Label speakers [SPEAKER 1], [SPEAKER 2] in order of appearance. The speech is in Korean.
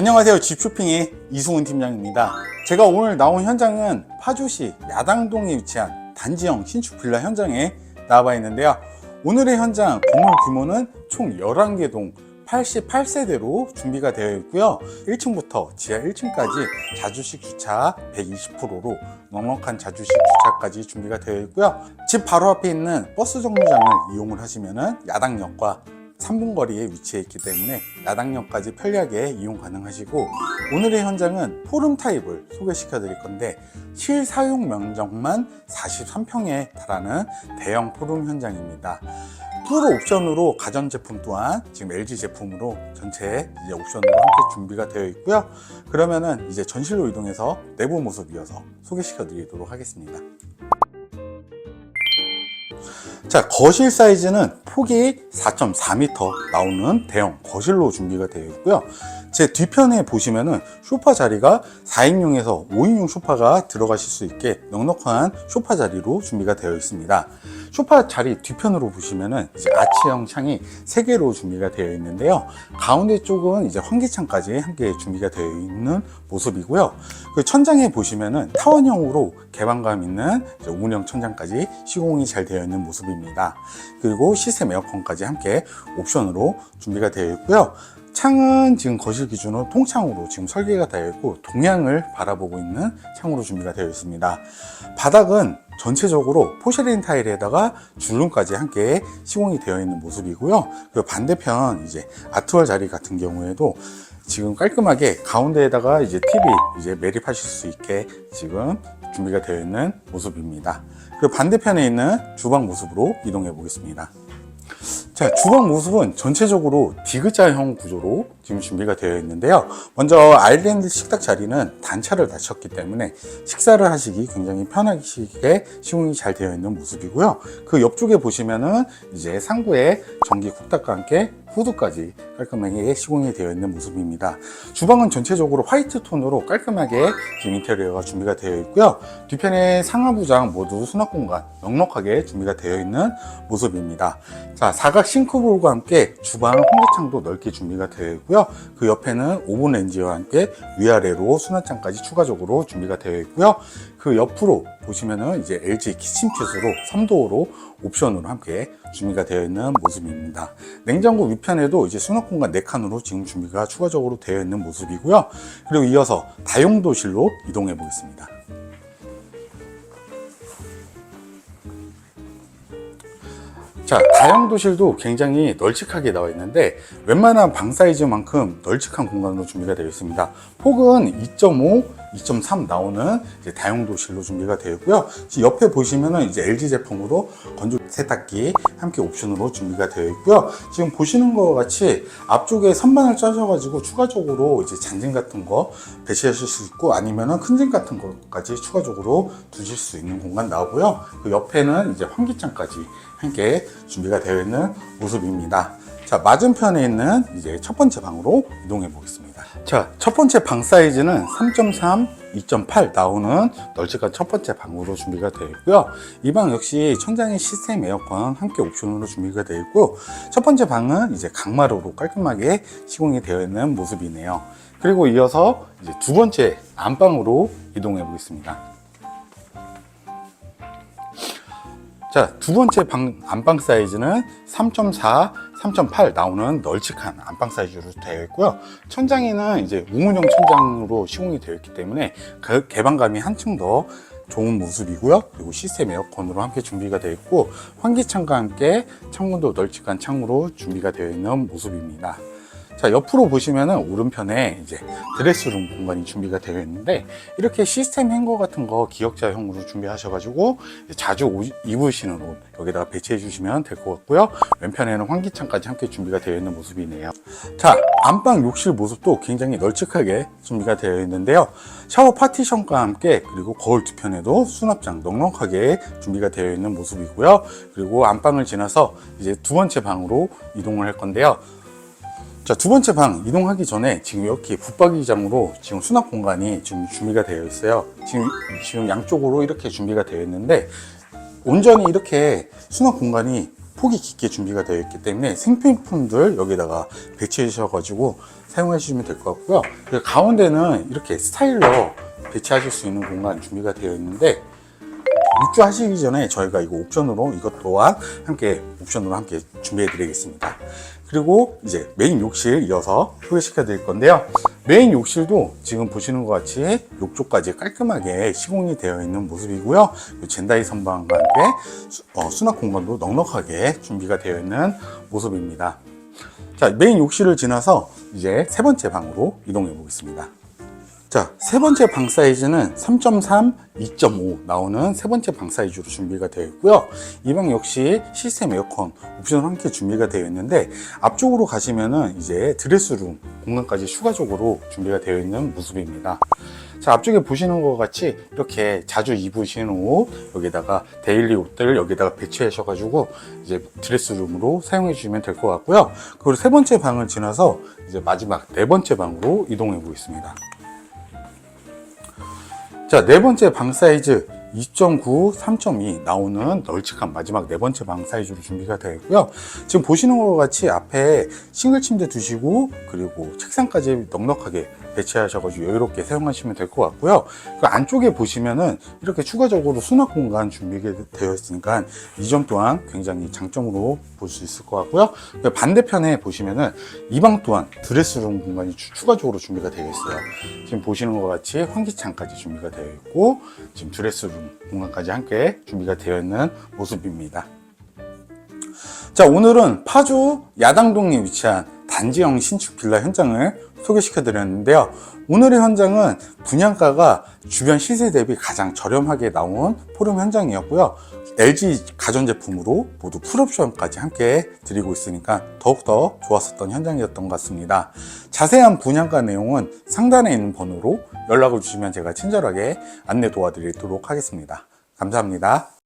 [SPEAKER 1] 안녕하세요. 집쇼핑의 이승훈 팀장입니다. 제가 오늘 나온 현장은 파주시 야당동에 위치한 단지형 신축 빌라 현장에 나와 있는데요. 오늘의 현장 건물 규모는 총 11개 동 88세대로 준비가 되어 있고요. 1층부터 지하 1층까지 자주식 주차 120%로 넉넉한 자주식 주차까지 준비가 되어 있고요. 집 바로 앞에 있는 버스 정류장을 이용을 하시면 야당역과 3분 거리에 위치해 있기 때문에 야당역까지 편리하게 이용 가능하시고 오늘의 현장은 포름 타입을 소개시켜 드릴 건데 실사용 면적만 43평에 달하는 대형 포름 현장입니다. 프로 옵션으로 가전제품 또한 지금 LG 제품으로 전체 이제 옵션으로 함께 준비가 되어 있고요. 그러면은 이제 전실로 이동해서 내부 모습 이어서 소개시켜 드리도록 하겠습니다. 자, 거실 사이즈는 폭이 4.4m 나오는 대형 거실로 준비가 되어 있고요. 제 뒤편에 보시면은 소파 자리가 4인용에서 5인용 소파가 들어가실 수 있게 넉넉한 소파 자리로 준비가 되어 있습니다. 소파 자리 뒤편으로 보시면은 아치형 창이 3개로 준비가 되어 있는데요. 가운데 쪽은 이제 환기창까지 함께 준비가 되어 있는 모습이고요. 그 천장에 보시면은 타원형으로 개방감 있는 우문형 천장까지 시공이 잘 되어 있는 모습입니다. 그리고 시스템 에어컨까지 함께 옵션으로 준비가 되어 있고요. 창은 지금 거실 기준으로 통창으로 지금 설계가 되어 있고 동향을 바라보고 있는 창으로 준비가 되어 있습니다. 바닥은 전체적으로 포시린 타일에다가 줄눈까지 함께 시공이 되어 있는 모습이고요. 그 반대편 이제 아트월 자리 같은 경우에도 지금 깔끔하게 가운데에다가 이제 TV 이제 매립하실 수 있게 지금 준비가 되어 있는 모습입니다. 그 반대편에 있는 주방 모습으로 이동해 보겠습니다. 자, 주방 모습은 전체적으로 디귿자형 구조로 지금 준비가 되어 있는데요. 먼저 아일랜드 식탁 자리는 단차를 다쳤기 때문에 식사를 하시기 굉장히 편하게 시공이 잘 되어 있는 모습이고요. 그 옆쪽에 보시면은 이제 상부에 전기 쿡탑과 함께 후드까지 깔끔하게 시공이 되어 있는 모습입니다. 주방은 전체적으로 화이트 톤으로 깔끔하게 지금 인테리어가 준비가 되어 있고요. 뒤편에 상하부장 모두 수납 공간 넉넉하게 준비가 되어 있는 모습입니다. 자, 사각 싱크볼과 함께 주방 환기창도 넓게 준비가 되어 있고요. 그 옆에는 오븐 렌지와 함께 위아래로 수납장까지 추가적으로 준비가 되어 있고요. 그 옆으로 보시면은 이제 LG 키친핏으로 3도어로 옵션으로 함께 준비가 되어 있는 모습입니다. 냉장고 위편에도 이제 수납 공간 4칸으로 지금 준비가 추가적으로 되어 있는 모습이고요. 그리고 이어서 다용도실로 이동해 보겠습니다. 자, 다용도실도 굉장히 널찍하게 나와 있는데 웬만한 방 사이즈만큼 널찍한 공간으로 준비가 되어 있습니다. 폭은 2.5, 2.3 나오는 이제 다용도 실로 준비가 되어 있고요. 옆에 보시면은 이제 LG 제품으로 건조 세탁기 함께 옵션으로 준비가 되어 있고요. 지금 보시는 것 같이 앞쪽에 선반을 짜셔가지고 추가적으로 이제 잔진 같은 거 배치하실 수 있고 아니면은 큰진 같은 것까지 추가적으로 두실 수 있는 공간 나오고요. 그 옆에는 이제 환기장까지 함께 준비가 되어 있는 모습입니다. 자, 맞은편에 있는 이제 첫 번째 방으로 이동해 보겠습니다. 자, 첫 번째 방 사이즈는 3.3, 2.8 나오는 널찍한 첫 번째 방으로 준비가 되어 있고요. 이 방 역시 천장에 시스템 에어컨 함께 옵션으로 준비가 되어 있고, 첫 번째 방은 이제 강마루로 깔끔하게 시공이 되어 있는 모습이네요. 그리고 이어서 이제 두 번째 안방으로 이동해 보겠습니다. 자, 두 번째 방, 안방 사이즈는 3.4, 3.8 나오는 널찍한 안방 사이즈로 되어 있고요. 천장에는 이제 우문형 천장으로 시공이 되어 있기 때문에 그 개방감이 한층 더 좋은 모습이고요. 그리고 시스템 에어컨으로 함께 준비가 되어 있고 환기창과 함께 창문도 널찍한 창으로 준비가 되어 있는 모습입니다. 자, 옆으로 보시면은 오른편에 이제 드레스룸 공간이 준비가 되어 있는데 이렇게 시스템 행거 같은 거 기역자형으로 준비하셔가지고 자주 오- 입으시는 옷 여기다가 배치해 주시면 될 것 같고요. 왼편에는 환기창까지 함께 준비가 되어 있는 모습이네요. 자, 안방 욕실 모습도 굉장히 널찍하게 준비가 되어 있는데요. 샤워 파티션과 함께 그리고 거울 뒤편에도 수납장 넉넉하게 준비가 되어 있는 모습이고요. 그리고 안방을 지나서 이제 두 번째 방으로 이동을 할 건데요. 자, 두 번째 방 이동하기 전에 지금 이렇게 붙박이장으로 지금 수납 공간이 지금 준비가 되어 있어요. 지금, 지금 양쪽으로 이렇게 준비가 되어 있는데 온전히 이렇게 수납 공간이 폭이 깊게 준비가 되어 있기 때문에 생필품들 여기다가 배치해 주셔가지고 사용하시면 될 것 같고요. 가운데는 이렇게 스타일러 배치하실 수 있는 공간 준비가 되어 있는데 입주하시기 전에 저희가 이거 옵션으로 이것 또한 함께 옵션으로 함께 준비해 드리겠습니다. 그리고 이제 메인 욕실 이어서 소개시켜 드릴 건데요. 메인 욕실도 지금 보시는 것 같이 욕조까지 깔끔하게 시공이 되어 있는 모습이고요. 이 젠다이 선반과 함께 수, 어, 수납 공간도 넉넉하게 준비가 되어 있는 모습입니다. 자, 메인 욕실을 지나서 이제 세 번째 방으로 이동해 보겠습니다. 자, 세 번째 방 사이즈는 3.3, 2.5 나오는 세 번째 방 사이즈로 준비가 되어 있고요. 이 방 역시 시스템 에어컨 옵션 함께 준비가 되어 있는데 앞쪽으로 가시면은 이제 드레스룸 공간까지 추가적으로 준비가 되어 있는 모습입니다. 자, 앞쪽에 보시는 것 같이 이렇게 자주 입으시는 옷, 여기다가 데일리 옷들 여기다가 배치하셔 가지고 이제 드레스룸으로 사용해 주시면 될 것 같고요. 그리고 세 번째 방을 지나서 이제 마지막 네 번째 방으로 이동해 보겠습니다. 자, 네 번째 방 사이즈 2.9, 3.2 나오는 널찍한 마지막 네 번째 방 사이즈로 준비가 되어 있고요. 지금 보시는 것 같이 앞에 싱글 침대 두시고 그리고 책상까지 넉넉하게 배치하셔가지고 여유롭게 사용하시면 될 것 같고요. 그 안쪽에 보시면은 이렇게 추가적으로 수납 공간 준비가 되어 있으니까 이 점 또한 굉장히 장점으로 볼 수 있을 것 같고요. 그 반대편에 보시면은 이 방 또한 드레스룸 공간이 추- 추가적으로 준비가 되어 있어요. 지금 보시는 것 같이 환기창까지 준비가 되어 있고 지금 드레스룸 공간까지 함께 준비가 되어 있는 모습입니다. 자, 오늘은 파주 야당동에 위치한 단지형 신축 빌라 현장을 소개시켜 드렸는데요. 오늘의 현장은 분양가가 주변 시세 대비 가장 저렴하게 나온 포럼 현장이었고요. LG 가전제품으로 모두 풀옵션까지 함께 드리고 있으니까 더욱더 좋았었던 현장이었던 것 같습니다. 자세한 분양가 내용은 상단에 있는 번호로 연락을 주시면 제가 친절하게 안내 도와드리도록 하겠습니다. 감사합니다.